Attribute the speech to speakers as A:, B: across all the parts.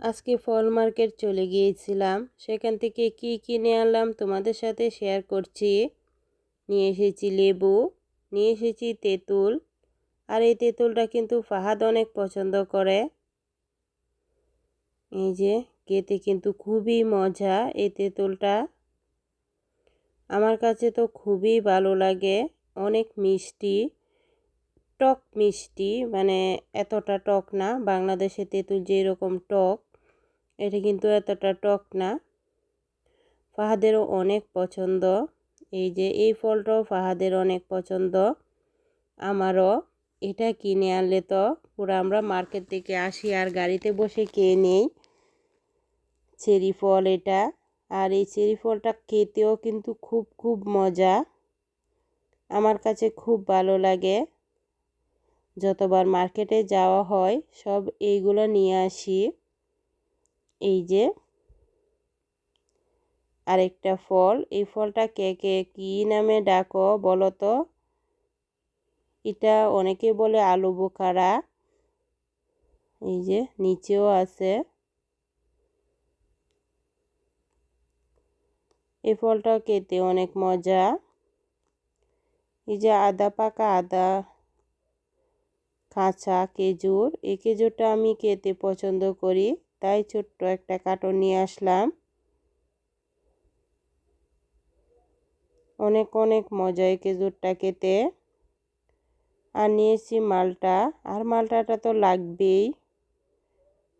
A: আজকে ফল মার্কেট চলে গিয়েছিলাম। সেখান থেকে কি কিনে আনলাম তোমাদের সাথে শেয়ার করছি। নিয়ে এসেছি লেবু, নিয়ে এসেছি তেঁতুল। আর এই তেঁতুলটা কিন্তু ফাহাদ অনেক পছন্দ করে। এই যে, খেতে কিন্তু খুবই মজা এই তেঁতুলটা। আমার কাছে তো খুবই ভালো লাগে, অনেক মিষ্টি, টক মিষ্টি মানে এতটা টক না, বাংলাদেশে তেঁতুল যেরকম টক এটা কিন্তু এতটা টক না। ফাহাদেরও অনেক পছন্দ। এই যে, এই ফলটাও ফাহাদের অনেক পছন্দ। আমারও এটা কিনে আনলে তো পুরো আমরা মার্কেট থেকে আসি আর গাড়িতে বসে খেয়ে নেই। চেরি ফল এটা। আর এই চেরি ফলটা খেতেও কিন্তু খুব খুব মজা। আমার কাছে খুব ভালো লাগে। যতবার মার্কেটে যাওয়া হয়, সব এইগুলো নিয়ে আসি। এই যে আরেকটা ফল, এই ফলটা কে কে কী নামে ডাকো বলো তো? এটা অনেকে বলে আলু বোখারা। এই যে নিচেও আছে। এই ফলটা খেতে অনেক মজা। এই যে আদা পাকা আদা, কাঁচা খেজুর, এই খেজুরটা আমি খেতে পছন্দ করি। তাই ছোট্ট একটা কার্টন নিয়ে আসলাম। অনেক অনেক মজা এই খেজুরটা খেতে। আর নিয়েছি মালটা। আর মালটাটা তো লাগবেই,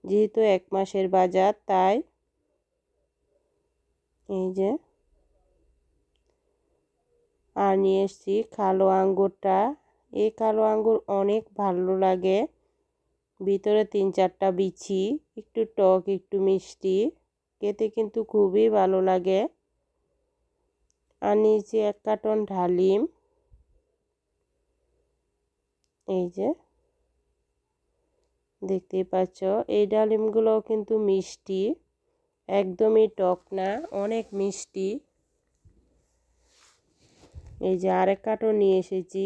A: যেহেতু এক মাসের বাজার, তাই। এই যে। আর নিয়ে এসছি কালো আঙ্গুরটা। এই কালো আঙ্গুর অনেক ভালো লাগে। ভিতরে তিন চারটা বিছি একটু টক, একটু মিষ্টি, খেতে কিন্তু খুবই ভালো লাগে। আর নিয়েছি এক কার্টন ঢালিম এই যে, দেখতেই পাচ্ছ, এই ডালিমগুলো কিন্তু মিষ্টি, একদমই টক না, অনেক মিষ্টি। এই যে আরেক কার্টন নিয়ে এসেছি।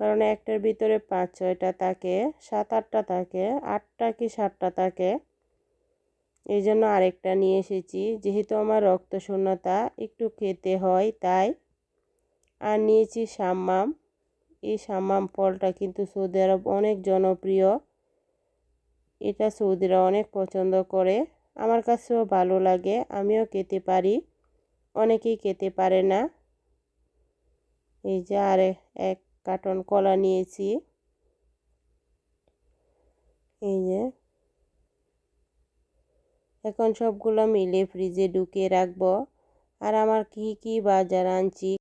A: কারণ একটার ভিতরে পাঁচ, ছয়টা থাকে, সাত, আটটা থাকে, আটটা কি সাতটা থাকে? এই জন্য আরেকটা নিয়ে এসেছি। যেহেতু আমার রক্ত শূন্যতা একটু খেতে হয়, তাই আর নিয়েছি সাম্মাম। এই সাম্মাম ফলটা কিন্তু সৌদি আরব অনেক জনপ্রিয়। এটা সৌদিরা অনেক পছন্দ করে। আমার কাছেও ভালো লাগে, আমিও খেতে পারি। অনেকেই খেতে পারে না। এই যে আর এক কার্টন কলা নিয়েছি। এই যে। এখন সবগুলো মিলে ফ্রিজে ঢুকিয়ে রাখব। আর আমার কি কি বাজার আনছি?